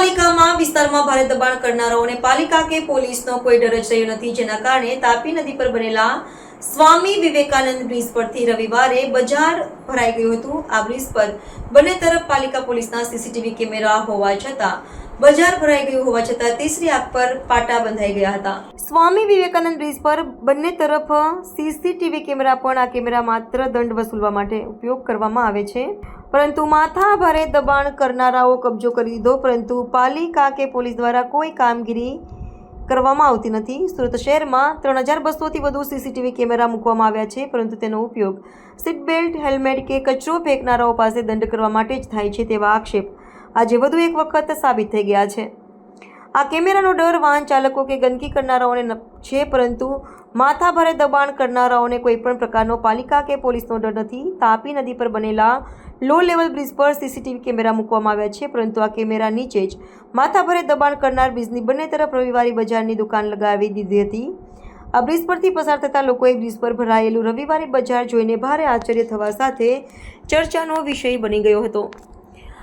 પાલિકામાં વિસ્તારમાં ભારે દબાણ કરનારાઓને પાલિકા કે પોલીસનો કોઈ ડર જ રહ્યો નથી, જેના કારણે તાપી નદી પર બનેલા સ્વામી વિવેકાનંદ બ્રિજ પરથી રવિવારે બજાર ભરાઈ ગયું હતું. આ બ્રિજ પર બંને તરફ પાલિકા પોલીસના સીસીટીવી કેમેરા હોવા છતાં બજાર ભરાઈ ગયું હોવા છતાં તીસરી આગ પર પાટા બંધાઈ ગયા હતા. સ્વામી વિવેકાનંદ બ્રિજ પર બંને તરફ સીસીટીવી કેમેરા પણ આ કેમેરા માત્ર દંડ વસૂલવા માટે ઉપયોગ કરવામાં આવે છે. પરંતુ માથા ભારે દબાણ કરનારાઓ કબજો કરી દીધો, પરંતુ પાલિકા કે પોલીસ દ્વારા કોઈ કામગીરી કરવામાં આવતી નથી. સુરત શહેરમાં ત્રણ હજાર બસોથી વધુ સીસીટીવી કેમેરા મૂકવામાં આવ્યા છે, પરંતુ તેનો ઉપયોગ સીટ બેલ્ટ, હેલ્મેટ કે કચરો ફેંકનારાઓ પાસે દંડ કરવા માટે જ થાય છે તેવા આક્ષેપ આજે વધુ એક વખત સાબિત થઈ ગયા છે. આ કેમેરાનો ડર વાહન ચાલકો કે ગંદકી કરનારાઓને છે, પરંતુ માથાભારે દબાણ કરનારાઓને કોઈપણ પ્રકારનો પાલિકા કે પોલીસનો ડર નથી. તાપી નદી પર બનેલા લો લેવલ બ્રિજ પર સીસીટીવી કેમેરા મૂકવામાં આવ્યા છે, પરંતુ આ કેમેરા નીચે જ માથાભારે દબાણ કરનાર બ્રિજની બંને તરફ રવિવારી બજારની દુકાન લગાવી દીધી હતી. આ બ્રિજ પરથી પસાર થતા લોકોએ બ્રિજ પર ભરાયેલું રવિવારી બજાર જોઈને ભારે આશ્ચર્ય થવા સાથે ચર્ચાનો વિષય બની ગયો હતો.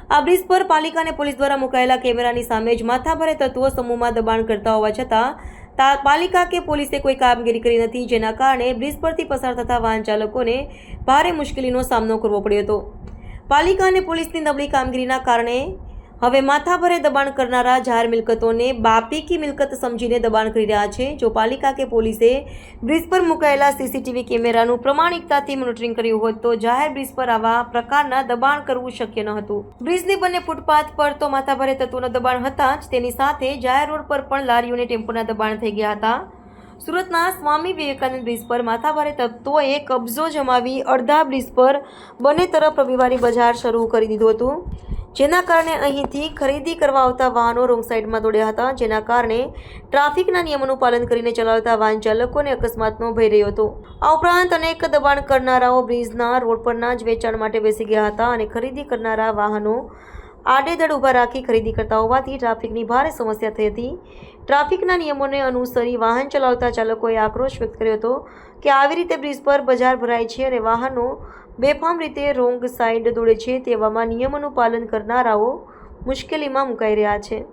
આ બ્રિજ પર પાલિકા અને પોલીસ દ્વારા મુકાયેલા કેમેરાની સામે જ માથાભારે તત્વો સમૂહમાં દબાણ કરતા હોવા છતાં પાલિકા કે પોલીસે કોઈ કામગીરી કરી નથી, જેના કારણે બ્રિજ પરથી પસાર થતા વાહન ચાલકોને ભારે મુશ્કેલીનો સામનો કરવો પડ્યો હતો. પાલિકા અને પોલીસની નબળી કામગીરીના કારણે હવે માથાભરે દબાણ કરનારા જાહેર મિલકતોને બાપી કી મિલકત સમજીને દબાણ કરી રહ્યા છે. જો પાલિકા કે પોલીસે બ્રિજ પર મુકાયેલા સીસીટીવી કેમેરાનું પ્રમાણિકતાથી મોનિટરિંગ કર્યું હોત તો જાહેર બ્રિજ પર આવા પ્રકારના દબાણ કરવું શક્ય ન હતું. બ્રિજની બંને ફૂટપાથ પર તો માથાભરે તત્વોના દબાણ હતા જ. તેની સાથે જાહેર રોડ પર પણ લારીઓને ટેમ્પોના દબાણ થઈ ગયા હતા. સુરતના સ્વામી વિવેકાનંદ બ્રિજ પર માથાભારે તત્વોએ કબજો જમાવી અડધા બ્રિજ પર બંને તરફ રવિવારી બજાર શરૂ કરી દીધું હતું. જેના કારણે અહીંથી ખરીદી કરવા આવતા વાહનો રોંગ સાઈડમાં દોડ્યા હતા. જેના કારણે ટ્રાફિકના નિયમોનું પાલન કરીને ચલાવતા વાહન ચાલકોને અકસ્માતનો ભય રહ્યો હતો. આ ઉપરાંત અનેક દબાણ કરનારાઓ બ્રિજના રોડ પરના જ વેચાણ માટે બેસી ગયા હતા અને ખરીદી કરનારા વાહનો આડેધડ ઊભા રાખી ખરીદી કરતા હોવાથી ટ્રાફિકની ભારે સમસ્યા થઈ હતી. ટ્રાફિકના નિયમોને અનુસરી વાહન ચલાવતા ચાલકોએ આક્રોશ વ્યક્ત કર્યો હતો કે આવી રીતે બ્રિજ પર બજાર ભરાય છે અને વાહનો બેફામ રીતે રોંગ સાઇડ દોડે છે તેવામાં નિયમોનું પાલન કરનારાઓ મુશ્કેલીમાં મુકાઈ રહ્યા છે.